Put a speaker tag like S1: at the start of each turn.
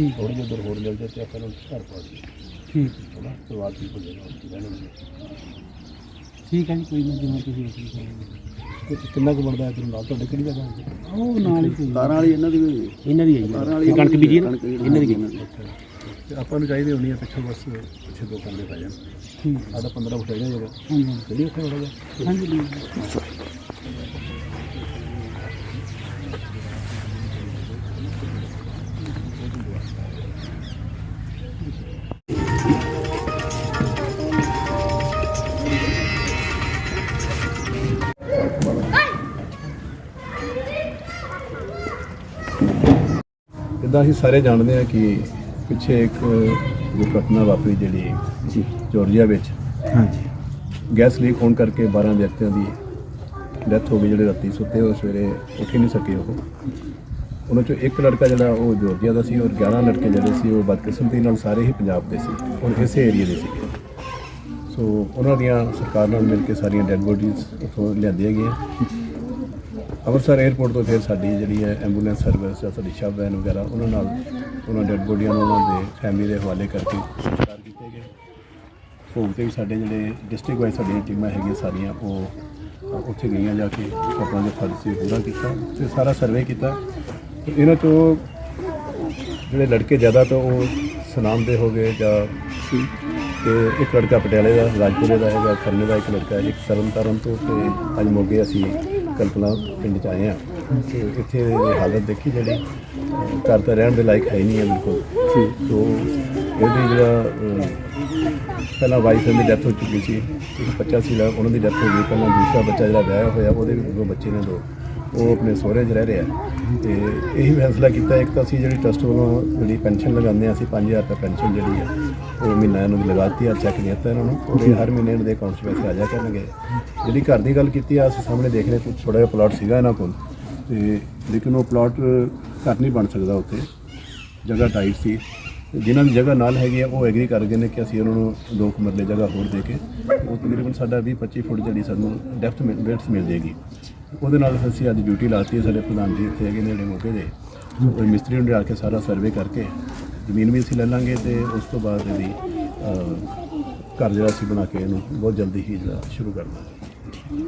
S1: ਠੀਕ
S2: ਥੋੜੀ ਜਿਹੀ ਦੂਰ ਹੋਰ ਮਿਲ ਜਾਏ ਤੇ ਆਪਾਂ ਨੂੰ ਘਰ ਪਾ ਦਈਏ।
S1: ਠੀਕ
S2: ਪਰਿਵਾਰ ਦੀ ਭੁੱਲੇ ਨਾ ਉੱਥੇ ਰਹਿਣ ਨੂੰ
S1: ਠੀਕ ਹੈ ਜੀ ਕੋਈ ਨਾ ਜਿਵੇਂ ਤੁਸੀਂ ਵਕੀਲ
S2: ਤੇ ਕਿੰਨਾ ਕੁ ਬਣਦਾ ਹੈ ਤੈਨੂੰ ਨਾਲ? ਤੁਹਾਡੇ ਕਿਹੜੀ ਜਗ੍ਹਾ ਹੁੰਦੀ
S1: ਉਹ ਨਾਲ ਹੀ ਕੋਈ।
S3: ਤਾਰਾਂ ਵਾਲੀ ਇਹਨਾਂ ਦੀ ਵੀ
S1: ਇਹਨਾਂ ਦੀ ਹੈ ਜੀ।
S3: ਤਾਰਾਂ ਵਾਲੀ
S1: ਕਣਕ ਬੀਜੀ ਹੈ ਨਾ?
S3: ਕਣਕ ਜਿਹੜੀ
S1: ਇਹਨਾਂ ਦੀ
S3: ਦੀ।
S2: ਤੇ ਆਪਾਂ ਨੂੰ ਚਾਹੀਦੀ ਹੋਣੀ ਹੈ ਪਿੱਛੋਂ ਬਸ ਪਿੱਛੇ ਦੋ ਕੰਦੇ ਪੈ ਜਾਣ।
S1: ਠੀਕ
S2: ਸਾਡਾ 15 ਫੁੱਟ ਹੈਗਾ ਜਗ੍ਹਾ
S1: ਹਾਂਜੀ।
S2: ਚੱਲੀ ਉੱਥੇ ਬੜਾ ਜਿਹਾ
S1: ਹਾਂਜੀ। ਜੀ
S2: ਇਦਾਂ ਅਸੀਂ ਸਾਰੇ ਜਾਣਦੇ ਹਾਂ ਕਿ ਪਿੱਛੇ ਇੱਕ ਦੁਰਘਟਨਾ ਵਾਪਰੀ ਜਿਹੜੀ
S1: ਜੀ।
S2: ਜਾਰਜੀਆ ਵਿੱਚ।
S1: ਹਾਂਜੀ।
S2: ਗੈਸ ਲੀਕ ਹੋਣ ਕਰਕੇ 12 ਵਿਅਕਤੀਆਂ ਦੀ ਡੈਥ ਹੋ ਗਈ ਜਿਹੜੇ ਰਾਤੀ ਸੁੱਤੇ ਉਹ ਸਵੇਰੇ ਉੱਠ ਹੀ ਨਹੀਂ ਸਕੇ ਉਹ। ਉਹਨਾਂ ਚੋਂ ਇੱਕ ਲੜਕਾ ਜਿਹੜਾ ਉਹ ਜਾਰਜੀਆ ਦਾ ਸੀ ਔਰ 11 ਲੜਕੇ ਜਿਹੜੇ ਸੀ ਉਹ ਬਦਕਿਸਮਤੀ ਨਾਲ ਸਾਰੇ ਹੀ ਪੰਜਾਬ ਦੇ ਸੀ ਔਰ ਇਸੇ ਏਰੀਆ ਦੇ ਸੀਗੇ। ਸੋ ਉਹਨਾਂ ਦੀਆਂ ਸਰਕਾਰ ਨਾਲ ਮਿਲ ਕੇ ਸਾਰੀਆਂ ਡੈੱਡ ਬੋਡੀਜ਼ ਉੱਥੋਂ ਲਿਆਂਦੀਆਂ ਗਈਆਂ। ਅੰਮ੍ਰਿਤਸਰ 에ਅਰਪੋਰਟ ਤੋਂ ਫਿਰ ਸਾਡੀ ਜਿਹੜੀ ਹੈ ਐਂਬੂਲੈਂਸ ਸਰਵਿਸ ਜਾਂ ਸਾਡੀ ਸ਼ਵ ਵੈਨ ਵਗੈਰਾ, ਉਹਨਾਂ ਨਾਲ ਉਹਨਾਂ ਡੈੱਡ ਬੋਡੀਆਂ ਨੂੰ ਉਹਨਾਂ ਦੇ ਫੈਮਿਲੀ ਦੇ ਹਵਾਲੇ ਕਰਕੇ ਸੰਸਕਾਰ ਕੀਤੇ ਗਏ। ਭੋਗ ਤੇ ਵੀ ਸਾਡੇ ਜਿਹੜੇ ਡਿਸਟ੍ਰਿਕਟ ਵਾਈਜ਼ ਸਾਡੀਆਂ ਟੀਮਾਂ ਹੈਗੀਆਂ ਸਾਰੀਆਂ, ਉਹ ਉੱਥੇ ਗਈਆਂ ਜਾ ਕੇ ਆਪਣਾ ਜੋ ਫਰਜ਼ ਸੀ, ਪੂਰਾ ਕੀਤਾ ਤੇ ਸਾਰਾ ਸਰਵੇ ਕੀਤਾ। ਇਹਨਾਂ ਤੋਂ ਜਿਹੜੇ ਲੜਕੇ ਜ਼ਿਆਦਾ ਤਾਂ ਉਹ ਸਨਾਮ ਦੇ ਹੋ ਗਏ ਜਾਂ ਤੇ ਇੱਕ ਲੜਕਾ ਪਟਿਆਲੇ ਦਾ, ਰਾਜਪੁਰੇ ਦਾ ਹੈਗਾ ਖੰਨੇ ਦਾ ਇੱਕ ਲੜਕਾ ਇੱਕ ਤਰਨਤਾਰਨ ਤੋਂ ਤੇ ਅੱਜ ਮੋਗੇ ਅਸੀਂ ਕਲਪਨਾ ਪਿੰਡ ਚ ਆਏ ਆ। ਤੇ ਇੱਥੇ ਹਾਲਤ ਦੇਖੀ ਜਿਹੜੀ, ਘਰ ਤਾਂ ਰਹਿਣ ਦੇ ਲਾਇਕ ਹੈ ਹੀ ਨਹੀਂ ਹੈ ਬਿਲਕੁਲ। ਸੋ ਇਹਦੀ ਜਿਹੜਾ ਪਹਿਲਾਂ ਵਾਈਫ ਦੀ ਡੈਥ ਹੋ ਚੁੱਕੀ ਸੀ, ਇੱਕ ਬੱਚਾ ਸੀ ਉਹਨਾਂ ਦੀ ਡੈਥ ਹੋ ਗਈ। ਪਹਿਲਾਂ ਦੂਸਰਾ ਬੱਚਾ ਜਿਹੜਾ ਵਿਆਹਿਆ ਹੋਇਆ, ਉਹਦੇ ਵੀ ਦੋ ਬੱਚੇ ਨੇ ਦੋ। ਉਹ ਆਪਣੇ ਸਹੁਰੇ 'ਚ ਰਹਿ ਰਿਹਾ। ਤੇ ਇਹੀ ਫੈਸਲਾ ਕੀਤਾ ਇੱਕ ਤਾਂ ਅਸੀਂ ਜਿਹੜੀ ਟਰਸਟ ਵੱਲੋਂ ਜਿਹੜੀ ਪੈਨਸ਼ਨ ਲਗਾਉਂਦੇ ਹਾਂ ਅਸੀਂ 5000 ਰੁਪਏ ਪੈਨਸ਼ਨ ਜਿਹੜੀ ਹੈ ਉਹ ਮਹੀਨਾ ਇਹਨਾਂ ਦੀ ਲਗਾਤੀ ਆ ਚੈੱਕ ਨਹੀਂ ਦਿੱਤਾ ਇਹਨਾਂ ਨੂੰ। ਇਹ ਹਰ ਮਹੀਨੇ ਇਹਨਾਂ ਦੇ ਅਕਾਊਂਟ 'ਚ ਪੈਸੇ ਆ ਜਾ ਕਰਨਗੇ। ਜਿਹੜੀ ਘਰ ਦੀ ਗੱਲ ਕੀਤੀ ਆ ਅਸੀਂ ਸਾਹਮਣੇ ਦੇਖ ਰਹੇ ਕੁਝ ਥੋੜਾ ਜਿਹਾ ਪਲਾਟ ਸੀਗਾ ਇਹਨਾਂ ਕੋਲ। ਤੇ ਲੇਕਿਨ ਉਹ ਪਲਾਟ ਘਰ ਨਹੀਂ ਬਣ ਸਕਦਾ ਉੱਥੇ। ਜਗ੍ਹਾ ਟਾਈਟ ਸੀ। ਜਿਨ੍ਹਾਂ ਦੀ ਜਗ੍ਹਾ ਨਾਲ ਹੈਗੀ ਆ ਉਹ ਐਗਰੀ ਕਰ ਗਏ ਨੇ ਕਿ ਅਸੀਂ ਉਹਨਾਂ ਨੂੰ ਦੋ ਕੁ ਮਰਲੇ ਜਗ੍ਹਾ ਹੋਰ ਦੇ ਕੇ ਉਹ ਤਕਰੀਬਨ ਸਾਡਾ 20 25 ਫੁੱਟ ਜਿਹੜੀ ਸਾਨੂੰ ਡੈਪਥ ਬੈਡਸ ਮਿਲ ਜਾਏਗੀ। ਉਹਦੇ ਨਾਲ ਅਸੀਂ ਅੱਜ ਡਿਊਟੀ ਲਾਤੀ ਹੈ ਸਾਡੇ ਪ੍ਰਧਾਨ ਜੀ ਇੱਥੇ ਹੈਗੇ ਨੇ ਮੌਕੇ ਦੇ ਉਹ ਮਿਸਤਰੀ ਨੂੰ ਲਿਆ ਕੇ ਸਾਰਾ ਸਰਵੇ ਕਰਕੇ ਜ਼ਮੀਨ ਵੀ ਅਸੀਂ ਲੈ ਲਾਂਗੇ ਤੇ ਉਸ ਤੋਂ ਬਾਅਦ ਇਹਦੀ ਅਹ, ਘਰ ਜਿਹੜਾ ਅਸੀਂ ਬਣਾ ਕੇ ਇਹਨੂੰ ਬਹੁਤ ਜਲਦੀ ਹੀ ਜਿਹੜਾ ਸ਼ੁਰੂ ਕਰ ਦਾਂਗੇ।